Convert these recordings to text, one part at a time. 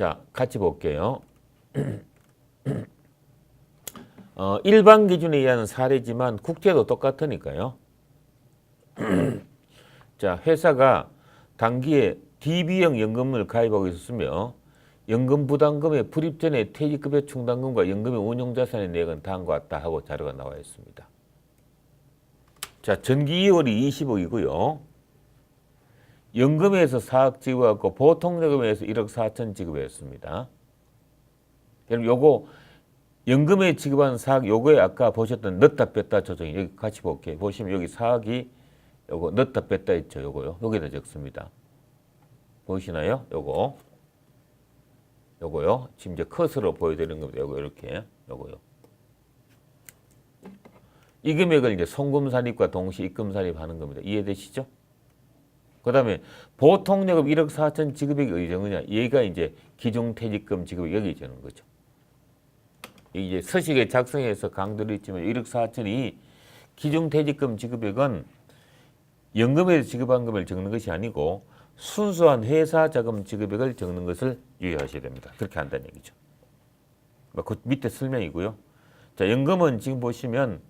자, 같이 볼게요. 어, 일반 기준에 의한 사례지만 국제도 똑같으니까요. 자, 회사가 단기에 DB형 연금을 가입하고 있었으며 연금 부담금의 불입 전에 퇴직급여 충당금과 연금의 운용자산의 내역은 다음과 같다 하고 자료가 나와 있습니다. 자, 전기 2월이 20억이고요. 연금에서 4억 지급하고 보통연금에서 1억 4천 지급했습니다. 그럼 요거 연금에 지급한 4억 요거에 아까 보셨던 넣다 뺐다 조정이 여기 같이 볼게요. 보시면 여기 4억이 요거 넣다 뺐다 있죠. 요거요. 여기다 적습니다. 보이시나요? 요거. 요거요. 지금 이제 컷으로 보여드리는 겁니다. 요거 이렇게. 요거요. 이 금액을 이제 송금 산입과 동시 입금 산입하는 겁니다. 이해되시죠? 그 다음에 보통연금 1억 4천 지급액이 어디 정느냐? 얘가 이제 기중퇴직금 지급액 여기 되는 거죠. 이제 서식에 작성해서 강조를 했지만 1억 4천이 기중퇴직금 지급액은 연금에서 지급한 금을 적는 것이 아니고 순수한 회사 자금 지급액을 적는 것을 유의하셔야 됩니다. 그렇게 한다는 얘기죠. 뭐그 밑에 설명이고요. 자, 연금은 지금 보시면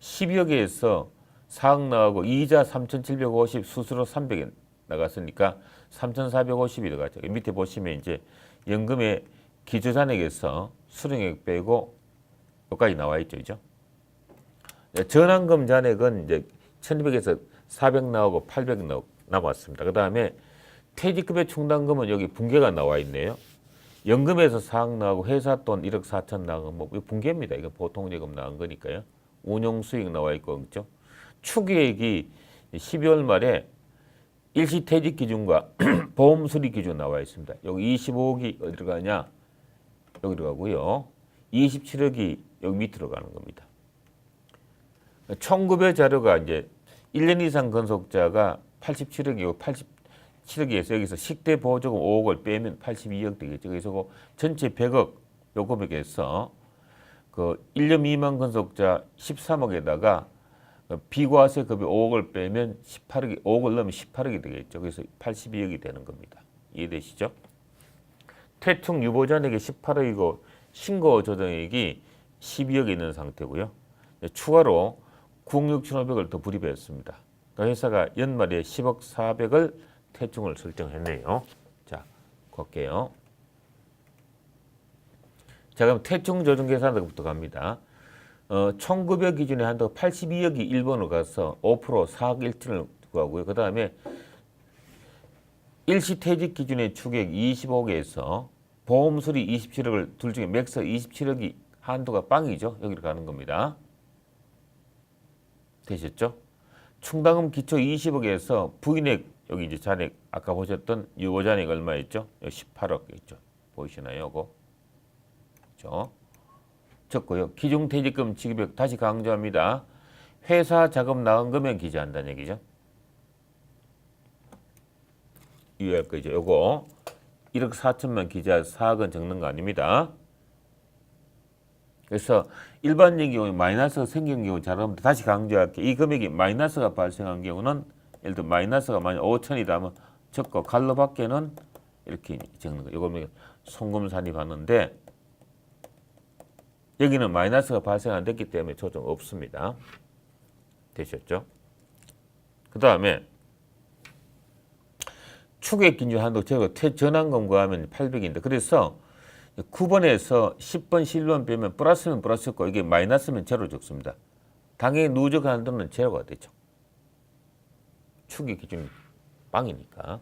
12억에서 4억 나가고 이자 3,750 수수료 300에 나갔으니까 3,450이 들어가죠. 밑에 보시면 이제 연금의 기초잔액에서 수령액 빼고 여기까지 나와 있죠, 그죠? 네, 전환금 잔액은 이제 1,200에서 400 나오고 800 나- 남았습니다. 그 다음에 퇴직급여 충당금은 여기 붕괴가 나와 있네요. 연금에서 4억 나오고 회사 돈 1억 4천 나오면 뭐 붕괴입니다. 이거 보통 예금 나온 거니까요. 운용 수익 나와 있고 그죠? 추계액이 12월 말에 일시퇴직 기준과 보험 수리 기준 나와 있습니다. 여기 25억이 어디로 가냐? 여기로 가고요. 27억이 여기 밑으로 가는 겁니다. 청급여 자료가 이제 1년 이상 건속자가 87억이고 87억에서 여기서 식대 보조금 5억을 빼면 82억 되겠죠. 그래서 그 전체 100억 요 금액에서 그 1년 미만 건속자 13억에다가 그 비과세 급여 5억을 빼면 18억이 5억을 넣으면 18억이 되겠죠. 그래서 82억이 되는 겁니다. 이해되시죠? 태충 유보 잔액이 18억이고 신고 조정액이 12억이 있는 상태고요. 이제 추가로 9억 6,500을 더 불입했습니다. 그 회사가 연말에 10억 400을 태충을 설정했네요. 자, 볼게요. 자, 그럼 태충 조정 계산부터 갑니다. 어, 1900 기준의 한도가 82억이 일본으로 가서 5% 4억 1천을 구하고요. 그 다음에 일시퇴직 기준의 추객 25억에서 보험 수리 27억을 둘 중에 맥스 27억이 한도가 빵이죠. 여기로 가는 겁니다. 되셨죠? 충당금 기초 20억에서 부인액 여기 이제 잔액 아까 보셨던 유보 잔액 얼마였죠? 18억 있죠. 보이시나요? 요거. 그렇죠? 적고요. 기중퇴직금 지급액 다시 강조합니다. 회사 자금 나간 금액 기재한다는 얘기죠. 유의할 거죠. 요거 1억 4천만 기재 4억은 적는 거 아닙니다. 그래서 일반적인 경우에 마이너스가 생긴 경우 잘하면 다시 강조할게. 이 금액이 마이너스가 발생한 경우는 예를 들어 마이너스가 만약 5천이다 하면 적고 갈로 밖에는 이렇게 적는 거예요. 이거 송금 산입하는데 여기는 마이너스가 발생 안 됐기 때문에 조정 없습니다. 되셨죠? 그 다음에 추계 기준 한도 제가 전환금 구하면 800인데 그래서 9번에서 10번, 11번 빼면 플러스면 플러스고 이게 마이너스면 제로 적습니다. 당연히 누적 한도는 제로가 되죠. 추계 기준이 빵이니까.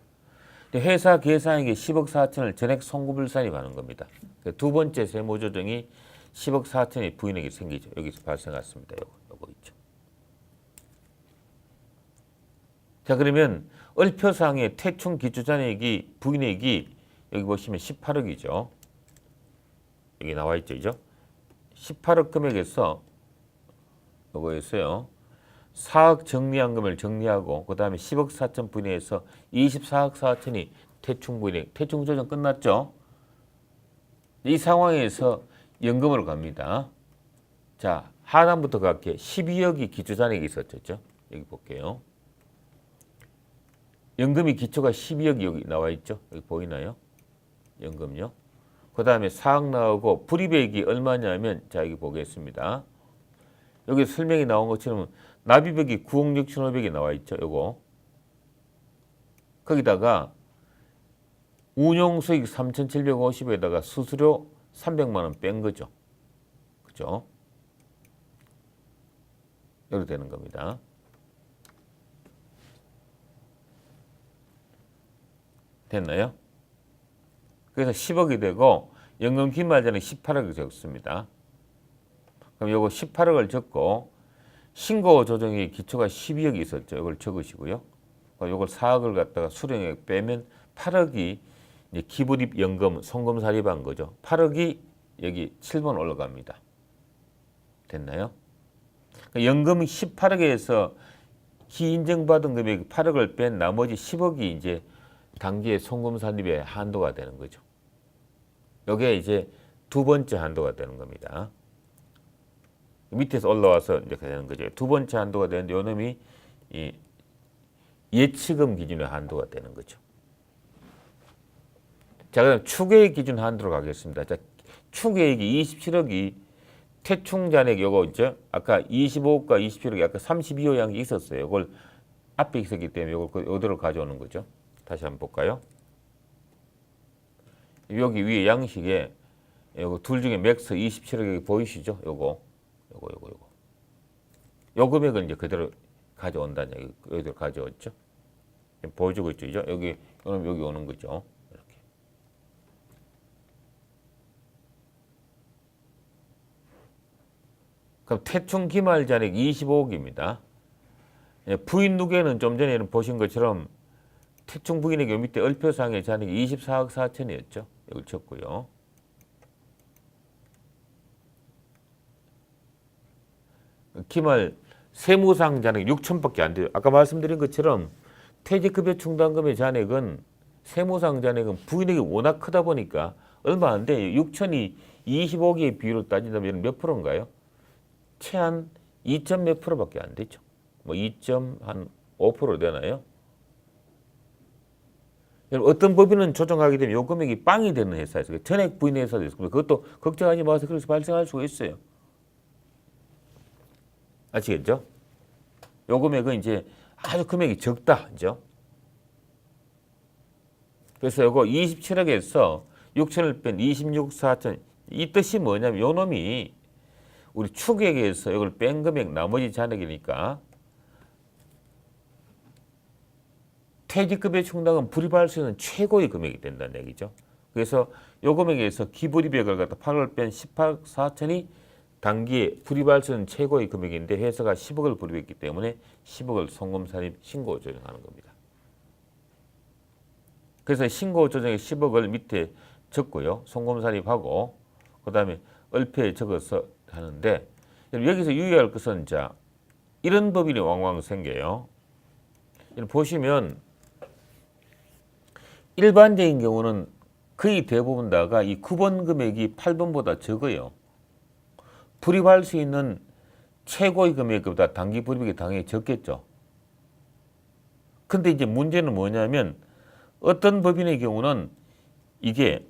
회사 계산액이 10억 4천을 전액 송금을 산입하는 겁니다. 그두 번째 세무 조정이 10억 4천의 부인액이 생기죠. 여기서 발생했습니다. 요거, 요거 있죠. 자 그러면 얼표상의 태충 기초잔액이 부인액이 여기 보시면 18억이죠. 여기 나와 있죠, 이죠? 18억 금액에서 요거였어요. 4억 정리한금을 정리하고 그 다음에 10억 4천 분위에서 24억 4천이 태충 부인액, 태충 조정 끝났죠? 이 상황에서 연금으로 갑니다. 자, 하단부터 갈게요. 12억이 기초잔액이 있었죠. 여기 볼게요. 연금이 기초가 12억이 여기 나와 있죠. 여기 보이나요? 연금요. 그 다음에 사항 나오고 불이백이 얼마냐면 자 여기 보겠습니다. 여기 설명이 나온 것처럼 납입액이 9억 6천5백이 나와 있죠. 요거 거기다가 운용 수익 3,750에다가 수수료 300만 원 뺀 거죠. 그죠? 이렇게 되는 겁니다. 됐나요? 그래서 10억이 되고 연금 기말자는 18억을 적습니다. 그럼 요거 18억을 적고 신고 조정의 기초가 12억이 있었죠. 이걸 적으시고요. 요걸 4억을 갖다가 수령액 빼면 8억이 이제 기부립 연금 송금 사립한 거죠. 8억이 여기 7번 올라갑니다. 됐나요? 그러니까 연금이 18억에서 기인정받은 금액 8억을 뺀 나머지 10억이 이제 단기의 송금 산입의 한도가 되는 거죠. 이게 이제 두 번째 한도가 되는 겁니다. 밑에서 올라와서 이제 되는 거죠. 두 번째 한도가 되는데 요 놈이 이 예치금 기준의 한도가 되는 거죠. 자, 그럼 추계액 기준 한도로 가겠습니다. 자, 추계액이 27억이 태충 잔액 요거 있죠? 아까 25억과 27억이 아까 32호 양이 있었어요. 이걸 앞에 있었기 때문에 요걸 이대로 가져오는 거죠. 다시 한번 볼까요? 여기 위에 양식에 요거 둘 중에 맥스 27억이 보이시죠? 요거 요거 요거 요거 요 금액은 이제 그대로 가져온다는 얘기 여기로 가져왔죠. 보여주고 있죠. 여기 그럼 여기 오는 거죠. 이렇게. 그럼 태충 기말 잔액 25억입니다. 예, 부인 누계는 좀 전에 보신 것처럼 태충 부인의 경우 밑에 얼표상의 잔액이 24억 4천이었죠. 여기 쳤고요. 기말 세무상 잔액 6천밖에 안 돼요. 아까 말씀드린 것처럼 퇴직급여 충당금의 잔액은 세무상 잔액은 부인에게 워낙 크다 보니까 얼마 안 돼요. 6천이 25개의 비율로 따진다면 몇 프로인가요? 최한 2점 몇 프로밖에 안 되죠. 뭐 2.한5% 되나요? 어떤 법인은 조정하게 되면 요 금액이 빵이 되는 회사에서 전액 부인 회사도 있습니다. 그것도 걱정하지 마세요. 그래서 발생할 수가 있어요. 아시겠죠? 요 금액은 이제 아주 금액이 적다. 그죠? 그래서 요거 27억에서 6천을 뺀 26, 4천. 이 뜻이 뭐냐면 요 놈이 우리 추객에서 이걸 뺀 금액 나머지 잔액이니까 퇴직급여 충당은 불입할 수 있는 최고의 금액이 된다는 얘기죠. 그래서 요 금액에서 기불입액을 갖다 8월 뺀 18억 4천이 단기에 불입할 수 있는 최고의 금액인데 회사가 10억을 불입했기 때문에 10억을 송금 산입 신고 조정하는 겁니다. 그래서 신고 조정에 10억을 밑에 적고요. 송금 산입하고 그 다음에 얼표에 적어서 하는데 여기서 유의할 것은 자 이런 법인이 왕왕 생겨요. 보시면 일반적인 경우는 거의 대부분 다가 이 9번 금액이 8번보다 적어요. 불입할 수 있는 최고의 금액보다 단기 불입액이 당연히 적겠죠. 근데 이제 문제는 뭐냐면 어떤 법인의 경우는 이게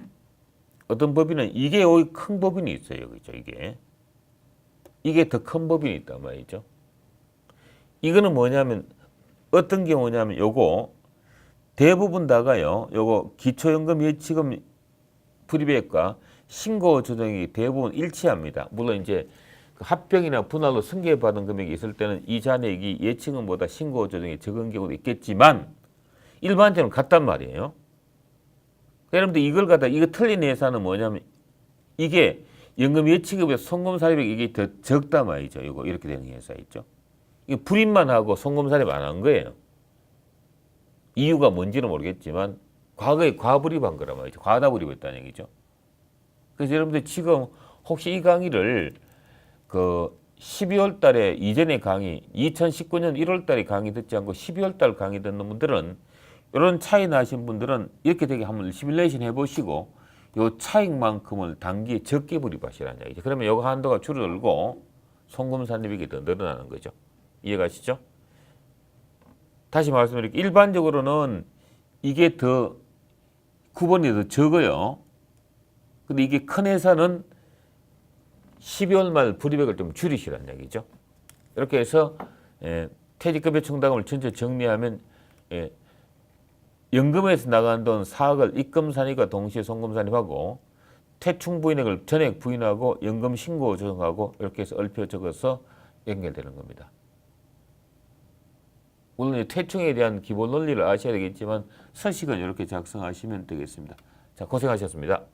어떤 법인은 이게 큰 법인이 있어요. 그죠? 이게. 이게 더 큰 법인이 있단 말이죠. 이거는 뭐냐면 어떤 경우냐면 요거 대부분 다가요. 요거 기초연금 예치금 불입액과 신고 조정이 대부분 일치합니다. 물론 이제 그 합병이나 분할로 승계받은 금액이 있을 때는 이 잔액이 예치금보다 신고 조정이 적은 경우도 있겠지만 일반적으로 같단 말이에요. 여러분들 이걸 갖다 이거 틀린 회사는 뭐냐면 이게 연금 예치금에서 송금 사립액 이게 더 적다 말이죠. 이거 이렇게 되는 회사 있죠. 이게 불입만 하고 송금 사립 안 한 거예요. 이유가 뭔지는 모르겠지만 과거에 과불입한 거란 말이죠. 과다 불입했다는 얘기죠. 그래서 여러분들 지금 혹시 이 강의를 그 12월 달에 이전에 강의 2019년 1월 달에 강의 듣지 않고 12월 달 강의 듣는 분들은 이런 차이 나신 분들은 이렇게 되게 한번 시뮬레이션 해보시고 요 차익만큼을 단기에 적게 불입하시라는 얘기죠. 그러면 요거 한도가 줄어들고 송금 산입액이 더 늘어나는 거죠. 이해가시죠? 다시 말씀드릴게요. 일반적으로는 이게 더 9번이 더 적어요. 근데 이게 큰 회사는 12월 말 불이백을 좀 줄이시라는 얘기죠. 이렇게 해서 예, 퇴직급여 충당금을 전체 정리하면 예, 연금에서 나간 돈 4억을 입금 산입과 동시에 송금 산입하고 퇴충 부인액을 전액 부인하고 연금 신고 조정하고 이렇게 해서 얼표 적어서 연결되는 겁니다. 물론 이 퇴충에 대한 기본 논리를 아셔야 되겠지만 서식은 이렇게 작성하시면 되겠습니다. 자, 고생하셨습니다.